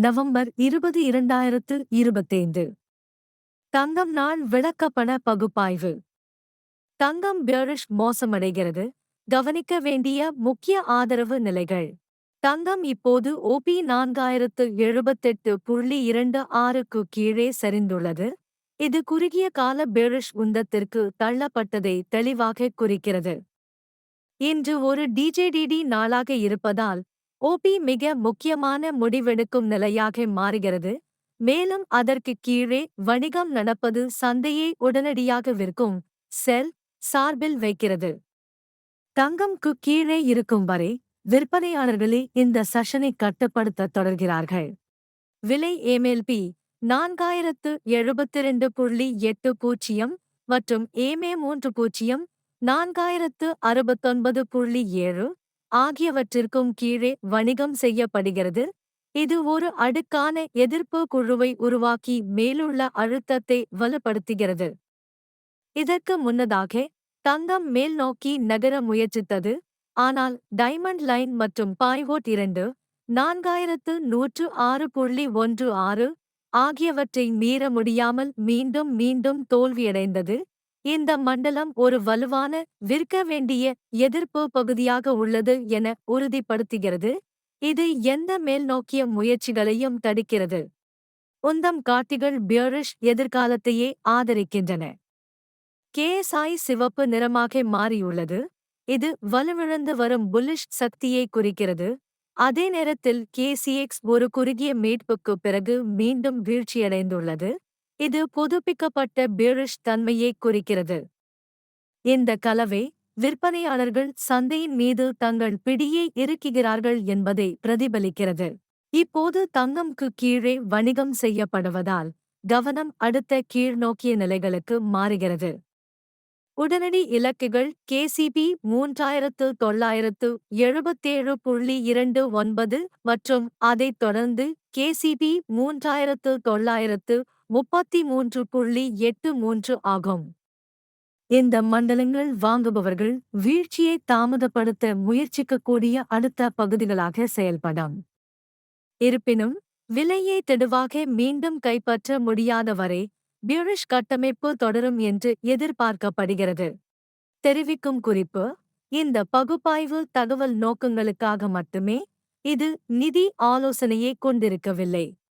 November இருபது இரண்டாயிரத்து இருபத்தைந்து. தங்கம் நாள் விளக்கப்பண பகுப்பாய்வு. தங்கம் பியரிஷ் மோசமடைகிறது. கவனிக்க வேண்டிய முக்கிய ஆதரவு நிலைகள். தங்கம் இப்போது ஓபி நான்காயிரத்து எழுபத்தெட்டு புள்ளி இரண்டு ஆறுக்கு கீழே சரிந்துள்ளது. இது குறுகிய கால பேரிஷ் உந்தத்திற்கு தள்ளப்பட்டதை தெளிவாக குறிக்கிறது. இன்று ஒரு டிஜேடிடி நாளாக இருப்பதால் ஓபி மிக முக்கியமான முடிவெடுக்கும் நிலையாக மாறுகிறது. மேலும் அதற்கு கீழே வணிகம் நடப்பது சந்தையை உடனடியாக விற்கும் செல் சார்பில் வைக்கிறது. தங்கம்க்கு கீழே இருக்கும் வரை விற்பனையாளர்களே இந்த செஷனை கட்டுப்படுத்த தொடர்கிறார்கள். விலை ஏமேல்பி நான்காயிரத்து எழுபத்திரண்டு புள்ளி எட்டு பூஜ்ஜியம் மற்றும் ஏமே மூன்று பூஜ்ஜியம் நான்காயிரத்து அறுபத்தொன்பது புள்ளி ஏழு ஆகியவற்றிற்கும் கீழே வணிகம் செய்யப்படுகிறது. இது ஒரு அடுக்கான எதிர்ப்பு குழுவை உருவாக்கி மேலுள்ள அழுத்தத்தை வலுப்படுத்துகிறது. இதற்கு முன்னதாக தங்கம் மேல் நோக்கி நகர முயற்சித்தது. ஆனால் டைமண்ட் லைன் மற்றும் பாய்வோட் இரண்டு நான்காயிரத்து நூற்று ஆறு புள்ளி ஒன்று ஆறு ஆகியவற்றை மீற முடியாமல் மீண்டும் மீண்டும் தோல்வியடைந்தது. இந்த மண்டலம் ஒரு வலுவான விற்க வேண்டிய எதிர்ப்பு பகுதியாக உள்ளது என உறுதிப்படுத்துகிறது. இது எந்த மேல்நோக்கிய முயற்சிகளையும் தடுக்கிறது. உந்தம் காட்டிகள் பியரிஷ் எதிர்காலத்தையே ஆதரிக்கின்றன. கேஎஸ்ஐ சிவப்பு நிறமாக மாறியுள்ளது. இது வலுவிழந்து வரும் புல்லிஷ் சக்தியை குறிக்கிறது. அதே நேரத்தில் கேசிஎக்ஸ் ஒரு குறுகிய மீட்புக்கு பிறகு மீண்டும் வீழ்ச்சியடைந்துள்ளது. இது புதுப்பிக்கப்பட்ட பேரிஷ் தன்மையை குறிக்கிறது. இந்த கலவை விற்பனையாளர்கள் சந்தையின் மீது தங்கள் பிடியை இறுக்குகிறார்கள் என்பதை பிரதிபலிக்கிறது. இப்போது தங்கம்க்கு கீழே வணிகம் செய்யப்படுவதால் கவனம் அடுத்த கீழ்நோக்கிய நிலைகளுக்கு மாறுகிறது. உடனடி இலக்குகள் கேசிபி மூன்றாயிரத்து தொள்ளாயிரத்து எழுபத்தேழு புள்ளி இரண்டு ஒன்பது மற்றும் அதைத் தொடர்ந்து கேசிபி மூன்றாயிரத்து தொள்ளாயிரத்து முப்பத்தி மூன்று புள்ளி எட்டு மூன்று ஆகும். இந்த மண்டலங்கள் வாங்குபவர்கள் வீழ்ச்சியை தாமதப்படுத்த முயற்சிக்கக்கூடிய அடுத்த பகுதிகளாக செயல்படும். இருப்பினும் விலையை தெடுவாக மீண்டும் கைப்பற்ற முடியாத வரை பியூரிஷ் கட்டமைப்பு தொடரும் என்று எதிர்பார்க்கப்படுகிறது. தெரிவிக்கும் குறிப்பு இந்த பகுப்பாய்வு தகவல் நோக்கங்களுக்காக மட்டுமே இது நிதி ஆலோசனையை கொண்டிருக்கவில்லை.